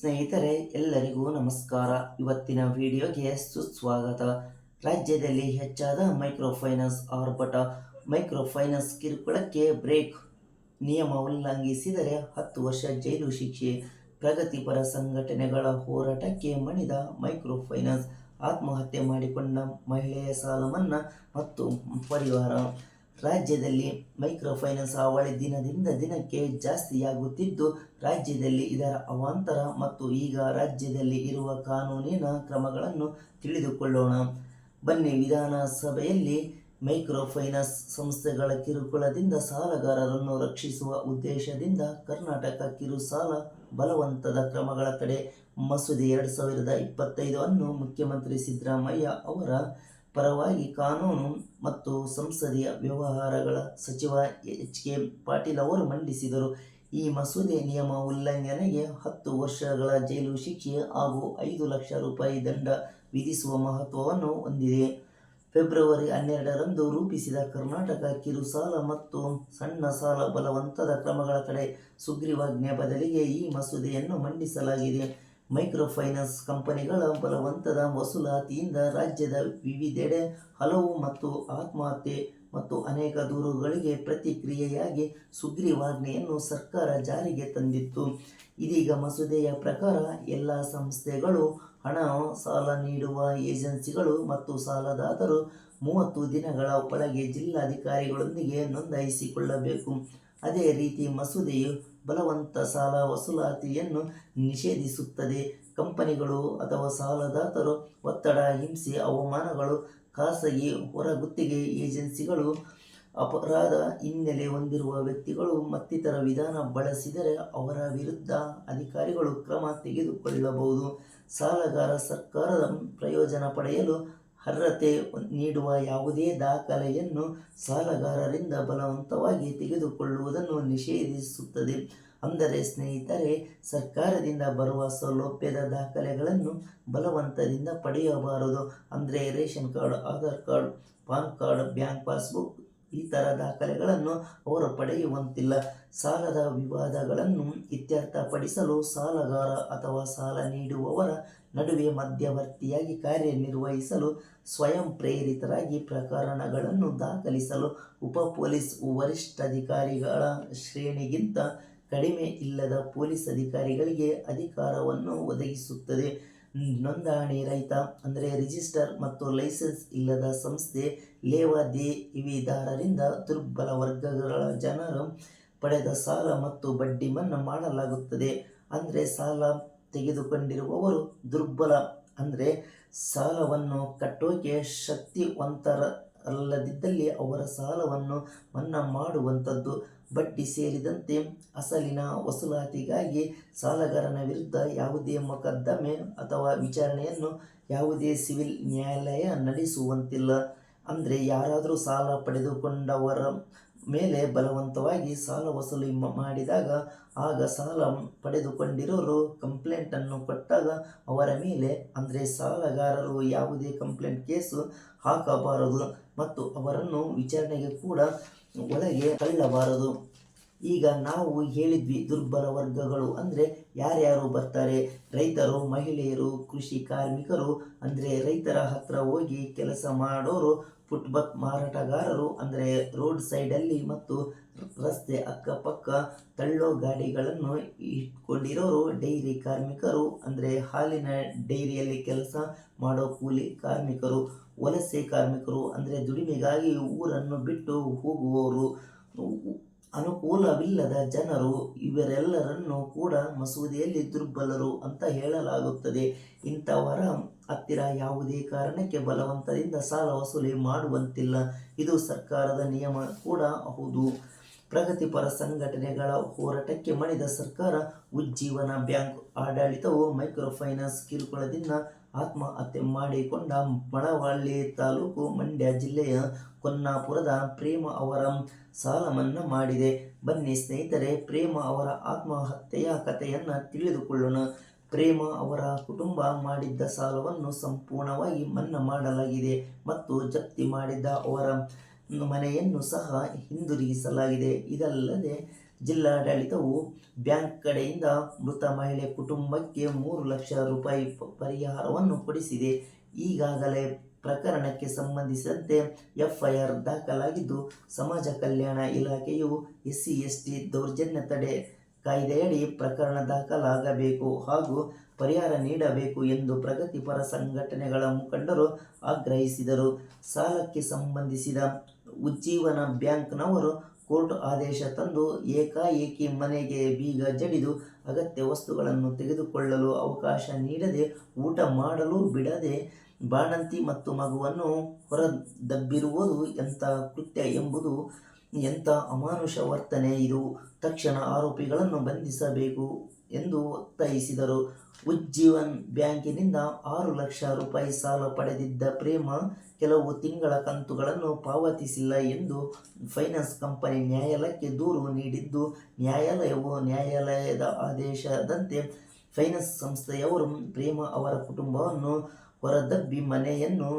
ಸ್ನೇಹಿತರೆ, ಎಲ್ಲರಿಗೂ ನಮಸ್ಕಾರ. ಇವತ್ತಿನ ವಿಡಿಯೋಗೆ ಸುಸ್ವಾಗತ. ರಾಜ್ಯದಲ್ಲಿ ಹೆಚ್ಚಾದ ಮೈಕ್ರೋ ಫೈನಾನ್ಸ್ ಆರ್ಭಟ. ಮೈಕ್ರೋ ಫೈನಾನ್ಸ್ ಕಿರುಕುಳಕ್ಕೆ ಬ್ರೇಕ್. ನಿಯಮ ಉಲ್ಲಂಘಿಸಿದರೆ ಹತ್ತು ವರ್ಷ ಜೈಲು ಶಿಕ್ಷೆ. ಪ್ರಗತಿಪರ ಸಂಘಟನೆಗಳ ಹೋರಾಟಕ್ಕೆ ಮಣಿದ ಮೈಕ್ರೋ ಫೈನಾನ್ಸ್ ಆತ್ಮಹತ್ಯೆ ಮಾಡಿಕೊಂಡ ಮಹಿಳೆಯ ಸಾಲ ಮತ್ತು ಪರಿವಾರ. ರಾಜ್ಯದಲ್ಲಿ ಮೈಕ್ರೋ ಫೈನಾನ್ಸ್ ಹಾವಳಿ ದಿನದಿಂದ ದಿನಕ್ಕೆ ಜಾಸ್ತಿಯಾಗುತ್ತಿದ್ದು, ರಾಜ್ಯದಲ್ಲಿ ಇದರ ಅವಾಂತರ ಮತ್ತು ಈಗ ರಾಜ್ಯದಲ್ಲಿ ಇರುವ ಕಾನೂನಿನ ಕ್ರಮಗಳನ್ನು ತಿಳಿದುಕೊಳ್ಳೋಣ. ಬನ್ನಿ, ವಿಧಾನಸಭೆಯಲ್ಲಿ ಮೈಕ್ರೋ ಫೈನಾನ್ಸ್ ಸಂಸ್ಥೆಗಳ ಕಿರುಕುಳದಿಂದ ಸಾಲಗಾರರನ್ನು ರಕ್ಷಿಸುವ ಉದ್ದೇಶದಿಂದ ಕರ್ನಾಟಕ ಕಿರು ಸಾಲ ಬಲವಂತದ ಕ್ರಮಗಳ ತಡೆ ಮಸೂದೆ ಎರಡು ಸಾವಿರದ ಇಪ್ಪತ್ತೈದು ಅನ್ನು ಮುಖ್ಯಮಂತ್ರಿ ಸಿದ್ದರಾಮಯ್ಯ ಅವರ ಪರವಾಗಿ ಕಾನೂನು ಮತ್ತು ಸಂಸದೀಯ ವ್ಯವಹಾರಗಳ ಸಚಿವ ಎಚ್ ಕೆ ಪಾಟೀಲ್ ಅವರು ಮಂಡಿಸಿದರು. ಈ ಮಸೂದೆ ನಿಯಮ ಉಲ್ಲಂಘನೆಗೆ ಹತ್ತು ವರ್ಷಗಳ ಜೈಲು ಶಿಕ್ಷೆ ಹಾಗೂ ಐದು ಲಕ್ಷ ರೂಪಾಯಿ ದಂಡ ವಿಧಿಸುವ ಮಹತ್ವವನ್ನು ಹೊಂದಿದೆ. ಫೆಬ್ರವರಿ ಹನ್ನೆರಡರಂದು ರೂಪಿಸಿದ ಕರ್ನಾಟಕ ಕಿರು ಸಾಲ ಮತ್ತು ಸಣ್ಣ ಸಾಲ ಬಲವಂತದ ಕ್ರಮಗಳ ಕಡೆ ಸುಗ್ರೀವಾಜ್ಞೆ ಬದಲಿಗೆ ಈ ಮಸೂದೆಯನ್ನು ಮಂಡಿಸಲಾಗಿದೆ. ಮೈಕ್ರೋ ಫೈನಾನ್ಸ್ ಕಂಪನಿಗಳ ಬಲವಂತದ ವಸೂಲಾತಿಯಿಂದ ರಾಜ್ಯದ ವಿವಿಧೆಡೆ ಹಲವು ಮತ್ತು ಆತ್ಮಹತ್ಯೆ ಮತ್ತು ಅನೇಕ ದೂರುಗಳಿಗೆ ಪ್ರತಿಕ್ರಿಯೆಯಾಗಿ ಸುಗ್ರೀವಾಜ್ಞೆಯನ್ನು ಸರ್ಕಾರ ಜಾರಿಗೆ ತಂದಿತ್ತು. ಇದೀಗ ಮಸೂದೆಯ ಪ್ರಕಾರ ಎಲ್ಲ ಸಂಸ್ಥೆಗಳು ಹಣ, ಸಾಲ ನೀಡುವ ಏಜೆನ್ಸಿಗಳು ಮತ್ತು ಸಾಲದಾತರು ಮೂವತ್ತು ದಿನಗಳ ಒಳಗೆ ಜಿಲ್ಲಾಧಿಕಾರಿಗಳೊಂದಿಗೆ ನೋಂದಾಯಿಸಿಕೊಳ್ಳಬೇಕು. ಅದೇ ರೀತಿ ಮಸೂದೆಯು ಬಲವಂತ ಸಾಲ ವಸೂಲಾತಿಯನ್ನು ನಿಷೇಧಿಸುತ್ತದೆ. ಕಂಪನಿಗಳು ಅಥವಾ ಸಾಲದಾತರು ಒತ್ತಡ, ಹಿಂಸೆ, ಅವಮಾನಗಳು, ಖಾಸಗಿ ಹೊರಗುತ್ತಿಗೆ ಏಜೆನ್ಸಿಗಳು, ಅಪರಾಧ ಹಿನ್ನೆಲೆ ಹೊಂದಿರುವ ವ್ಯಕ್ತಿಗಳು ಮತ್ತಿತರ ವಿಧಾನ ಬಳಸಿದರೆ ಅವರ ವಿರುದ್ಧ ಅಧಿಕಾರಿಗಳು ಕ್ರಮ ತೆಗೆದುಕೊಳ್ಳಬಹುದು. ಸಾಲಗಾರ ಸರ್ಕಾರದ ಪ್ರಯೋಜನ ಪಡೆಯಲು ಅರ್ಹತೆ ನೀಡುವ ಯಾವುದೇ ದಾಖಲೆಯನ್ನು ಸಾಲಗಾರರಿಂದ ಬಲವಂತವಾಗಿ ತೆಗೆದುಕೊಳ್ಳುವುದನ್ನು ನಿಷೇಧಿಸುತ್ತದೆ. ಅಂದರೆ ಸ್ನೇಹಿತರೆ, ಸರ್ಕಾರದಿಂದ ಬರುವ ಸೌಲಭ್ಯದ ದಾಖಲೆಗಳನ್ನು ಬಲವಂತದಿಂದ ಪಡೆಯಬಾರದು. ಅಂದರೆ ration card, Aadhaar card, PAN card, bank passbook ಈ ಥರ ದಾಖಲೆಗಳನ್ನು ಅವರು ಪಡೆಯುವಂತಿಲ್ಲ. ಸಾಲದ ವಿವಾದಗಳನ್ನು ಇತ್ಯರ್ಥಪಡಿಸಲು ಸಾಲಗಾರ ಅಥವಾ ಸಾಲ ನೀಡುವವರ ನಡುವೆ ಮಧ್ಯವರ್ತಿಯಾಗಿ ಕಾರ್ಯನಿರ್ವಹಿಸಲು ಸ್ವಯಂ ಪ್ರೇರಿತರಾಗಿ ಪ್ರಕರಣಗಳನ್ನು ದಾಖಲಿಸಲು ಉಪ ಪೊಲೀಸ್ ವರಿಷ್ಠಾಧಿಕಾರಿಗಳ ಶ್ರೇಣಿಗಿಂತ ಕಡಿಮೆ ಇಲ್ಲದ ಪೊಲೀಸ್ ಅಧಿಕಾರಿಗಳಿಗೆ ಅಧಿಕಾರವನ್ನು ಒದಗಿಸುತ್ತದೆ. ನೋಂದಣಿ ರಹಿತ, ಅಂದರೆ ರಿಜಿಸ್ಟರ್ ಮತ್ತು ಲೈಸೆನ್ಸ್ ಇಲ್ಲದ ಸಂಸ್ಥೆ ಲೇವಾದೇವಿದಾರರಿಂದ ದುರ್ಬಲ ವರ್ಗಗಳ ಜನರು ಪಡೆದ ಸಾಲ ಮತ್ತು ಬಡ್ಡಿ ಮನ್ನಾ ಮಾಡಲಾಗುತ್ತದೆ. ಅಂದರೆ ಸಾಲ ತೆಗೆದುಕೊಂಡಿರುವವರು ದುರ್ಬಲ ಅಂದರೆ ಸಾಲವನ್ನು ಕಟ್ಟೋಕೆ ಶಕ್ತಿವಂತರಲ್ಲದಿದ್ದಲ್ಲಿ ಅವರ ಸಾಲವನ್ನು ಮನ್ನಾ ಮಾಡುವಂಥದ್ದು. ಬಡ್ಡಿ ಸೇರಿದಂತೆ ಅಸಲಿನ ವಸೂಲಾತಿಗಾಗಿ ಸಾಲಗಾರನ ವಿರುದ್ಧ ಯಾವುದೇ ಮೊಕದ್ದಮೆ ಅಥವಾ ವಿಚಾರಣೆಯನ್ನು ಯಾವುದೇ ಸಿವಿಲ್ ನ್ಯಾಯಾಲಯ ನಡೆಸುವಂತಿಲ್ಲ. ಅಂದರೆ ಯಾರಾದರೂ ಸಾಲ ಪಡೆದುಕೊಂಡವರ ಮೇಲೆ ಬಲವಂತವಾಗಿ ಸಾಲ ವಸೂಲಿ ಮಾಡಿದಾಗ, ಆಗ ಸಾಲ ಪಡೆದುಕೊಂಡಿರೋರು ಕಂಪ್ಲೇಂಟನ್ನು ಕೊಟ್ಟಾಗ ಅವರ ಮೇಲೆ, ಅಂದರೆ ಸಾಲಗಾರರು ಯಾವುದೇ ಕಂಪ್ಲೇಂಟ್ ಕೇಸು ಹಾಕಬಾರದು ಮತ್ತು ಅವರನ್ನು ವಿಚಾರಣೆಗೆ ಕೂಡ ಒಳಗೆ ತಳ್ಳಬಾರದು. ಈಗ ನಾವು ಹೇಳಿದ್ವಿ, ದುರ್ಬಲ ವರ್ಗಗಳು ಅಂದರೆ ಯಾರ್ಯಾರು ಬರ್ತಾರೆ? ರೈತರು, ಮಹಿಳೆಯರು, ಕೃಷಿ ಕಾರ್ಮಿಕರು, ಅಂದರೆ ರೈತರ ಹತ್ರ ಹೋಗಿ ಕೆಲಸ ಮಾಡೋರು ಫುಟ್ಬಾತ್ ಮಾರಾಟಗಾರರು ಅಂದರೆ ರೋಡ್ ಸೈಡಲ್ಲಿ ಮತ್ತು ರಸ್ತೆ ಅಕ್ಕಪಕ್ಕ ತಳ್ಳೋ ಗಾಡಿಗಳನ್ನು ಇಟ್ಕೊಂಡಿರೋರು, ಡೈರಿ ಕಾರ್ಮಿಕರು ಅಂದರೆ ಹಾಲಿನ ಡೈರಿಯಲ್ಲಿ ಕೆಲಸ ಮಾಡೋ ಕೂಲಿ ಕಾರ್ಮಿಕರು, ವಲಸೆ ಕಾರ್ಮಿಕರು ಅಂದರೆ ದುಡಿಮೆಗಾಗಿ ಊರನ್ನು ಬಿಟ್ಟು ಹೋಗುವವರು. ಅನುಕೂಲವಿಲ್ಲದ ಜನರು ಇವರೆಲ್ಲರನ್ನು ಕೂಡ ಮಸೂದೆಯಲ್ಲಿ ದುರ್ಬಲರು ಅಂತ ಹೇಳಲಾಗುತ್ತದೆ. ಇಂಥವರ ಹತ್ತಿರ ಯಾವುದೇ ಕಾರಣಕ್ಕೆ ಬಲವಂತದಿಂದ ಸಾಲ ವಸೂಲಿ ಮಾಡುವಂತಿಲ್ಲ. ಇದು ಸರ್ಕಾರದ ನಿಯಮ ಕೂಡ ಹೌದು. ಪ್ರಗತಿಪರ ಸಂಘಟನೆಗಳ ಹೋರಾಟಕ್ಕೆ ಮಣಿದ ಸರ್ಕಾರ ಉಜ್ಜೀವನ ಬ್ಯಾಂಕ್ ಆಡಳಿತವು ಮೈಕ್ರೋ ಫೈನಾನ್ಸ್ ಕಿರುಕುಳದಿಂದ ಆತ್ಮಹತ್ಯೆ ಮಾಡಿಕೊಂಡ ಮಳವಳ್ಳಿ ತಾಲೂಕು ಮಂಡ್ಯ ಜಿಲ್ಲೆಯ ಕೊನ್ನಾಪುರದ ಪ್ರೇಮ ಅವರ ಸಾಲ ಮನ್ನಾ ಮಾಡಿದೆ. ಬನ್ನಿ ಸ್ನೇಹಿತರೆ, ಪ್ರೇಮ ಅವರ ಆತ್ಮಹತ್ಯೆಯ ಕಥೆಯನ್ನು ತಿಳಿದುಕೊಳ್ಳೋಣ. ಪ್ರೇಮ ಅವರ ಕುಟುಂಬ ಮಾಡಿದ್ದ ಸಾಲವನ್ನು ಸಂಪೂರ್ಣವಾಗಿ ಮನ್ನಾ ಮಾಡಲಾಗಿದೆ ಮತ್ತು ಜಪ್ತಿ ಮಾಡಿದ್ದ ಅವರ ಮನೆಯನ್ನು ಸಹ ಹಿಂದಿರುಗಿಸಲಾಗಿದೆ. ಇದಲ್ಲದೆ ಜಿಲ್ಲಾಡಳಿತವು ಬ್ಯಾಂಕ್ ಕಡೆಯಿಂದ ಮೃತ ಮಹಿಳೆ ಕುಟುಂಬಕ್ಕೆ ಮೂರು ಲಕ್ಷ ರೂಪಾಯಿ ಪರಿಹಾರವನ್ನು ಕೊಡಿಸಿದೆ. ಈಗಾಗಲೇ ಪ್ರಕರಣಕ್ಕೆ ಸಂಬಂಧಿಸಿದಂತೆ ಎಫ್ಐಆರ್ ದಾಖಲಾಗಿದ್ದು, ಸಮಾಜ ಕಲ್ಯಾಣ ಇಲಾಖೆಯು ಎಸ್ಸಿ, ಎಸ್ಟಿ ದೌರ್ಜನ್ಯ ತಡೆ ಕಾಯ್ದೆಯಡಿ ಪ್ರಕರಣ ದಾಖಲಾಗಬೇಕು ಹಾಗೂ ಪರಿಹಾರ ನೀಡಬೇಕು ಎಂದು ಪ್ರಗತಿಪರ ಸಂಘಟನೆಗಳ ಮುಖಂಡರು ಆಗ್ರಹಿಸಿದರು. ಸಾಲಕ್ಕೆ ಸಂಬಂಧಿಸಿದ ಉಜ್ಜೀವನ ಬ್ಯಾಂಕ್ನವರು ಕೋರ್ಟ್ ಆದೇಶ ತಂದು ಏಕಾಏಕಿ ಮನೆಗೆ ಬೀಗ ಜಡಿದು ಅಗತ್ಯ ವಸ್ತುಗಳನ್ನು ತೆಗೆದುಕೊಳ್ಳಲು ಅವಕಾಶ ನೀಡದೆ ಊಟ ಮಾಡಲು ಬಿಡದೆ ಬಾಣಂತಿ ಮತ್ತು ಮಗುವನ್ನು ಹೊರದಬ್ಬಿರುವುದು ಎಂಥ ಕೃತ್ಯ ಎಂಬುದು ಎಂಥ ಅಮಾನುಷ ವರ್ತನೆ ಇದು. ತಕ್ಷಣ ಆರೋಪಿಗಳನ್ನು ಬಂಧಿಸಬೇಕು. ಎಂದು ಒತ್ತಾಯಿಸಿದರು. ಉಜ್ಜೀವನ್ ಬ್ಯಾಂಕಿನಿಂದ ಆರು ಲಕ್ಷ ರೂಪಾಯಿ ಸಾಲ ಪಡೆದಿದ್ದ ಪ್ರೇಮ ಕೆಲವು ತಿಂಗಳ ಕಂತುಗಳನ್ನು ಪಾವತಿಸಿಲ್ಲ ಎಂದು ಫೈನಾನ್ಸ್ ಕಂಪನಿ ನ್ಯಾಯಾಲಯಕ್ಕೆ ದೂರು ನೀಡಿದ್ದು, ನ್ಯಾಯಾಲಯವು ನ್ಯಾಯಾಲಯದ ಆದೇಶದಂತೆ ಫೈನಾನ್ಸ್ ಸಂಸ್ಥೆಯವರು ಪ್ರೇಮ ಅವರ ಕುಟುಂಬವನ್ನು ಹೊರದಬ್ಬಿ ಮನೆಯನ್ನು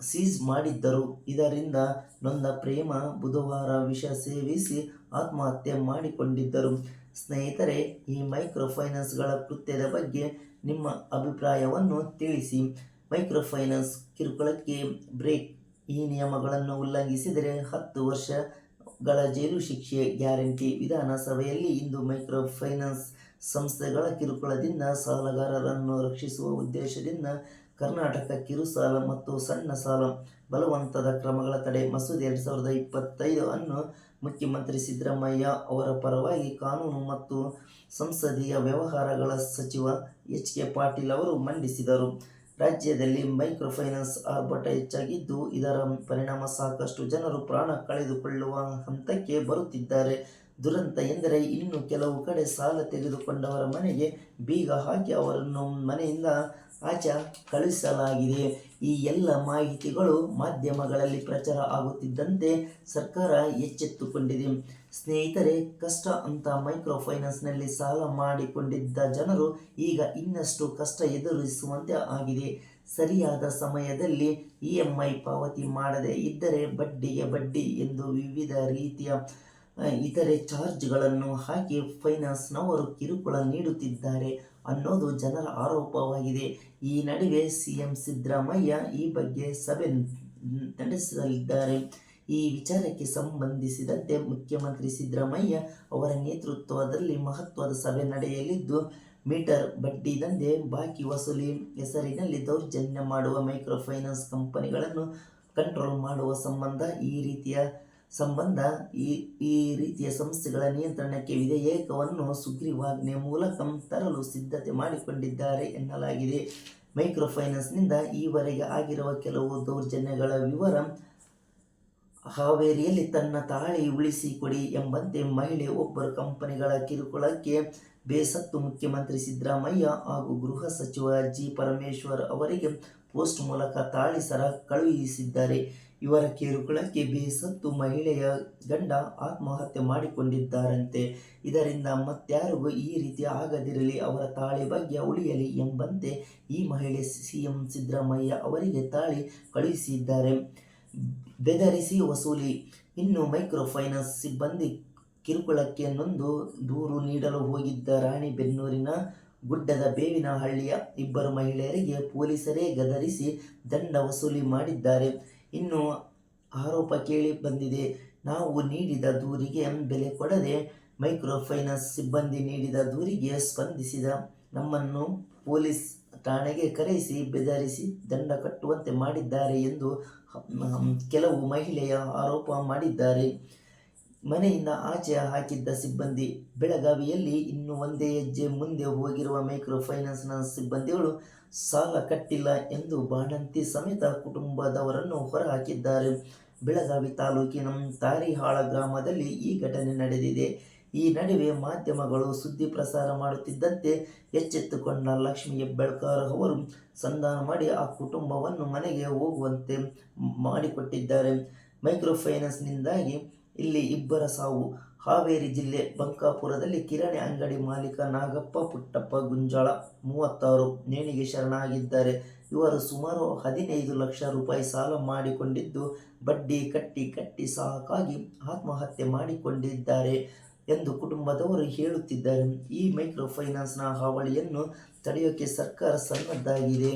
ಸೀಸ್ ಮಾಡಿದ್ದರು. ಇದರಿಂದ ನೊಂದ ಪ್ರೇಮ ಬುಧವಾರ ವಿಷ ಸೇವಿಸಿ ಆತ್ಮಹತ್ಯೆ ಮಾಡಿಕೊಂಡಿದ್ದರು. ಸ್ನೇಹಿತರೆ, ಈ ಮೈಕ್ರೋ ಫೈನಾನ್ಸ್ಗಳ ಕೃತ್ಯದ ಬಗ್ಗೆ ನಿಮ್ಮ ಅಭಿಪ್ರಾಯವನ್ನು ತಿಳಿಸಿ. ಮೈಕ್ರೋ ಫೈನಾನ್ಸ್ ಕಿರುಕುಳಕ್ಕೆ ಬ್ರೇಕ್. ಈ ನಿಯಮಗಳನ್ನು ಉಲ್ಲಂಘಿಸಿದರೆ ಹತ್ತು ವರ್ಷಗಳ ಜೈಲು ಶಿಕ್ಷೆ ಗ್ಯಾರಂಟಿ. ವಿಧಾನಸಭೆಯಲ್ಲಿ ಇಂದು ಮೈಕ್ರೋ ಫೈನಾನ್ಸ್ ಸಂಸ್ಥೆಗಳ ಕಿರುಕುಳದಿಂದ ಸಾಲಗಾರರನ್ನು ರಕ್ಷಿಸುವ ಉದ್ದೇಶದಿಂದ ಕರ್ನಾಟಕ ಕಿರು ಸಾಲ ಮತ್ತು ಸಣ್ಣ ಸಾಲ ಬಲವಂತದ ಕ್ರಮಗಳ ತಡೆ ಮಸೂದೆ ಎರಡು ಸಾವಿರದ ಇಪ್ಪತ್ತೈದು ಅನ್ನು ಮುಖ್ಯಮಂತ್ರಿ ಸಿದ್ದರಾಮಯ್ಯ ಅವರ ಪರವಾಗಿ ಕಾನೂನು ಮತ್ತು ಸಂಸದೀಯ ವ್ಯವಹಾರಗಳ ಸಚಿವ ಎಚ್ ಕೆ ಪಾಟೀಲ್ ಅವರು ಮಂಡಿಸಿದರು. ರಾಜ್ಯದಲ್ಲಿ ಮೈಕ್ರೋ ಫೈನಾನ್ಸ್ ಆರ್ಭಟ ಹೆಚ್ಚಾಗಿದ್ದು, ಇದರ ಪರಿಣಾಮ ಸಾಕಷ್ಟು ಜನರು ಪ್ರಾಣ ಕಳೆದುಕೊಳ್ಳುವ ಹಂತಕ್ಕೆ ಬರುತ್ತಿದ್ದಾರೆ. ದುರಂತ ಎಂದರೆ ಇನ್ನು ಕೆಲವು ಕಡೆ ಸಾಲ ತೆಗೆದುಕೊಂಡವರ ಮನೆಗೆ ಬೀಗ ಹಾಕಿ ಅವರನ್ನು ಮನೆಯಿಂದ ಆಚೆ ಕಳುಹಿಸಲಾಗಿದೆ ಈ ಎಲ್ಲ ಮಾಹಿತಿಗಳು ಮಾಧ್ಯಮಗಳಲ್ಲಿ ಪ್ರಚಾರ ಆಗುತ್ತಿದ್ದಂತೆ ಸರ್ಕಾರ ಎಚ್ಚೆತ್ತುಕೊಂಡಿದೆ. ಸ್ನೇಹಿತರೆ, ಕಷ್ಟ ಅಂತ ಮೈಕ್ರೋ ಫೈನಾನ್ಸ್ನಲ್ಲಿ ಸಾಲ ಮಾಡಿಕೊಂಡಿದ್ದ ಜನರು ಈಗ ಇನ್ನಷ್ಟು ಕಷ್ಟ ಎದುರಿಸುವಂತೆ ಆಗಿದೆ. ಸರಿಯಾದ ಸಮಯದಲ್ಲಿ ಇ ಎಂ ಐ ಪಾವತಿ ಮಾಡದೇ ಇದ್ದರೆ ಬಡ್ಡಿಗೆ ಬಡ್ಡಿ ಎಂದು ವಿವಿಧ ರೀತಿಯ ಇತರೆ ಚಾರ್ಜ್ಗಳನ್ನು ಹಾಕಿ ಫೈನಾನ್ಸ್ನವರು ಕಿರುಕುಳ ನೀಡುತ್ತಿದ್ದಾರೆ ಅನ್ನೋದು ಜನರ ಆರೋಪವಾಗಿದೆ. ಈ ನಡುವೆ ಸಿಎಂ ಸಿದ್ದರಾಮಯ್ಯ ಈ ಬಗ್ಗೆ ಸಭೆ ನಡೆಸಲಿದ್ದಾರೆ. ಈ ವಿಚಾರಕ್ಕೆ ಸಂಬಂಧಿಸಿದಂತೆ ಮುಖ್ಯಮಂತ್ರಿ ಸಿದ್ದರಾಮಯ್ಯ ಅವರ ನೇತೃತ್ವದಲ್ಲಿ ಮಹತ್ವದ ಸಭೆ ನಡೆಯಲಿದ್ದು, ಮೀಟರ್ ಬಡ್ಡಿ ದಂಧೆ, ಬಾಕಿ ವಸೂಲಿ ಹೆಸರಿನಲ್ಲಿ ದೌರ್ಜನ್ಯ ಮಾಡುವ ಮೈಕ್ರೋ ಫೈನಾನ್ಸ್ ಕಂಪನಿಗಳನ್ನು ಕಂಟ್ರೋಲ್ ಮಾಡುವ ಸಂಬಂಧ ಈ ರೀತಿಯ ಸಂಬಂಧ ಈ ಈ ರೀತಿಯ ಸಂಸ್ಥೆಗಳ ನಿಯಂತ್ರಣಕ್ಕೆ ವಿಧೇಯಕವನ್ನು ಸುಗ್ರೀವಾಜ್ಞೆ ಮೂಲಕ ತರಲು ಸಿದ್ಧತೆ ಮಾಡಿಕೊಂಡಿದ್ದಾರೆ ಎನ್ನಲಾಗಿದೆ. ಮೈಕ್ರೋ ಫೈನಾನ್ಸ್ನಿಂದ ಈವರೆಗೆ ಆಗಿರುವ ಕೆಲವು ದೌರ್ಜನ್ಯಗಳ ವಿವರ ಹಾವೇರಿಯಲ್ಲಿ ತನ್ನ ತಾಳಿ ಉಳಿಸಿಕೊಡಿ ಎಂಬಂತೆ ಮಹಿಳೆ ಒಬ್ಬರು ಕಂಪನಿಗಳ ಕಿರುಕುಳಕ್ಕೆ ಬೇಸತ್ತು ಮುಖ್ಯಮಂತ್ರಿ ಸಿದ್ದರಾಮಯ್ಯ ಹಾಗೂ ಗೃಹ ಸಚಿವ ಜಿ ಪರಮೇಶ್ವರ್ ಅವರಿಗೆ ಪೋಸ್ಟ್ ಮೂಲಕ ತಾಳಿ ಸರ ಕಳುಹಿಸಿದ್ದಾರೆ. ಇವರ ಕಿರುಕುಳಕ್ಕೆ ಬೇಸತ್ತು ಮಹಿಳೆಯ ಗಂಡ ಆತ್ಮಹತ್ಯೆ ಮಾಡಿಕೊಂಡಿದ್ದಾರಂತೆ. ಇದರಿಂದ ಮತ್ಯಾರಿಗೂ ಈ ರೀತಿ ಆಗದಿರಲಿ, ಅವರ ತಾಳಿ ಬಗ್ಗೆ ಉಳಿಯಲಿ ಎಂಬಂತೆ ಈ ಮಹಿಳೆ ಸಿಎಂ ಸಿದ್ದರಾಮಯ್ಯ ಅವರಿಗೆ ತಾಳಿ ಕಳುಹಿಸಿದ್ದಾರೆ. ಬೆದರಿಸಿ ವಸೂಲಿ. ಇನ್ನು ಮೈಕ್ರೋ ಫೈನಾನ್ಸ್ ಸಿಬ್ಬಂದಿ ಕಿರುಕುಳಕ್ಕೆ ನೊಂದು ದೂರು ನೀಡಲು ಹೋಗಿದ್ದ ರಾಣಿ ಬೆನ್ನೂರಿನ ಗುಡ್ಡದ ಬೇವಿನಹಳ್ಳಿಯ ಇಬ್ಬರು ಮಹಿಳೆಯರಿಗೆ ಪೊಲೀಸರೇ ಗದರಿಸಿ ದಂಡ ವಸೂಲಿ ಮಾಡಿದ್ದಾರೆ. ಇನ್ನು ಆರೋಪ ಕೇಳಿ ಬಂದಿದೆ. ನಾವು ನೀಡಿದ ದೂರಿಗೆ ಬೆಲೆ ಕೊಡದೆ ಮೈಕ್ರೋ ಫೈನಾನ್ಸ್ ಸಿಬ್ಬಂದಿ ನೀಡಿದ ದೂರಿಗೆ ಸ್ಪಂದಿಸಿದ ನಮ್ಮನ್ನು ಪೊಲೀಸ್ ಠಾಣೆಗೆ ಕರೆಸಿ ಬೆದರಿಸಿ ದಂಡ ಕಟ್ಟುವಂತೆ ಮಾಡಿದ್ದಾರೆ ಎಂದು ಕೆಲವು ಮಹಿಳೆಯ ಆರೋಪ ಮಾಡಿದ್ದಾರೆ. ಮನೆಯಿಂದ ಆಚೆ ಹಾಕಿದ್ದ ಸಿಬ್ಬಂದಿ. ಬೆಳಗಾವಿಯಲ್ಲಿ ಇನ್ನು ಒಂದೇ ಹೆಜ್ಜೆ ಮುಂದೆ ಹೋಗಿರುವ ಮೈಕ್ರೋ ಫೈನಾನ್ಸ್ನ ಸಿಬ್ಬಂದಿಗಳು ಸಾಲ ಕಟ್ಟಿಲ್ಲ ಎಂದು ಬಾಣಂತಿ ಸಮೇತ ಕುಟುಂಬದವರನ್ನು ಹೊರಹಾಕಿದ್ದಾರೆ. ಬೆಳಗಾವಿ ತಾಲೂಕಿನ ತಾರಿಹಾಳ ಗ್ರಾಮದಲ್ಲಿ ಈ ಘಟನೆ ನಡೆದಿದೆ. ಈ ನಡುವೆ ಮಾಧ್ಯಮಗಳು ಸುದ್ದಿ ಪ್ರಸಾರ ಮಾಡುತ್ತಿದ್ದಂತೆ ಎಚ್ಚೆತ್ತುಕೊಂಡ ಲಕ್ಷ್ಮಿ ಹೆಬ್ಬಾಳ್ಕರ್ ಅವರು ಸಂಧಾನ ಮಾಡಿ ಆ ಕುಟುಂಬವನ್ನು ಮನೆಗೆ ಹೋಗುವಂತೆ ಮಾಡಿಕೊಟ್ಟಿದ್ದಾರೆ. ಮೈಕ್ರೋ ಫೈನಾನ್ಸ್ನಿಂದಾಗಿ ಇಲ್ಲಿ ಇಬ್ಬರ ಸಾವು. ಹಾವೇರಿ ಜಿಲ್ಲೆ ಬಂಕಾಪುರದಲ್ಲಿ ಕಿರಾಣಿ ಅಂಗಡಿ ಮಾಲೀಕ ನಾಗಪ್ಪ ಪುಟ್ಟಪ್ಪ ಗುಂಜಾಳ ಮೂವತ್ತಾರು ನೇಣಿಗೆ ಶರಣಾಗಿದ್ದಾರೆ. ಇವರು ಸುಮಾರು ಹದಿನೈದು ಲಕ್ಷ ರೂಪಾಯಿ ಸಾಲ ಮಾಡಿಕೊಂಡಿದ್ದು, ಬಡ್ಡಿ ಕಟ್ಟಿ ಕಟ್ಟಿ ಸಾಕಾಗಿ ಆತ್ಮಹತ್ಯೆ ಮಾಡಿಕೊಂಡಿದ್ದಾರೆ ಎಂದು ಕುಟುಂಬದವರು ಹೇಳುತ್ತಿದ್ದಾರೆ. ಈ ಮೈಕ್ರೋ ಫೈನಾನ್ಸ್ನ ಹಾವಳಿಯನ್ನು ತಡೆಯೋಕೆ ಸರ್ಕಾರ ಸನ್ನದ್ಧಾಗಿದೆ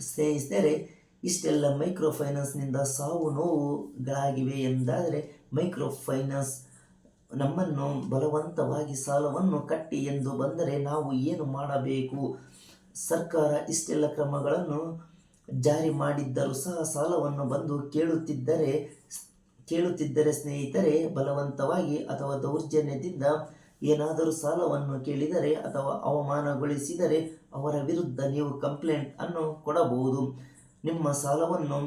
ಸ್ನೇಹಿತರೆ, ಇಷ್ಟೆಲ್ಲ ಮೈಕ್ರೋ ಫೈನಾನ್ಸ್ನಿಂದ ಸಾವು ನೋವುಗಳಾಗಿವೆ ಎಂದಾದರೆ ಮೈಕ್ರೋ ಫೈನಾನ್ಸ್ ನಮ್ಮನ್ನು ಬಲವಂತವಾಗಿ ಸಾಲವನ್ನು ಕಟ್ಟಿ ಎಂದು ಬಂದರೆ ನಾವು ಏನು ಮಾಡಬೇಕು? ಸರ್ಕಾರ ಇಷ್ಟೆಲ್ಲ ಕ್ರಮಗಳನ್ನು ಜಾರಿ ಮಾಡಿದ್ದರೂ ಸಹ ಸಾಲವನ್ನು ಬಂದು ಕೇಳುತ್ತಿದ್ದರೆ ಕೇಳುತ್ತಿದ್ದರೆ ಸ್ನೇಹಿತರೆ, ಬಲವಂತವಾಗಿ ಅಥವಾ ದೌರ್ಜನ್ಯದಿಂದ ಏನಾದರೂ ಸಾಲವನ್ನು ಕೇಳಿದರೆ ಅಥವಾ ಅವಮಾನಗೊಳಿಸಿದರೆ ಅವರ ವಿರುದ್ಧ ನೀವು ಕಂಪ್ಲೇಂಟ್ ಅನ್ನು ಕೊಡಬಹುದು. ನಿಮ್ಮ ಸಾಲವನ್ನು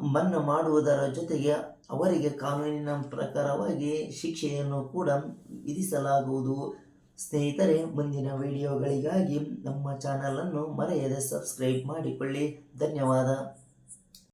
ಮನ್ನಾ ಮಾಡುವುದರ ಜೊತೆಗೆ ಅವರಿಗೆ ಕಾನೂನಿನ ಪ್ರಕಾರವಾಗಿ ಶಿಕ್ಷೆಯನ್ನು ಕೂಡ ವಿಧಿಸಲಾಗುವುದು. ಸ್ನೇಹಿತರೆ, ಮುಂದಿನ ವಿಡಿಯೋಗಳಿಗಾಗಿ ನಮ್ಮ ಚಾನಲನ್ನು ಮರೆಯದೆ ಸಬ್ಸ್ಕ್ರೈಬ್ ಮಾಡಿಕೊಳ್ಳಿ. ಧನ್ಯವಾದ.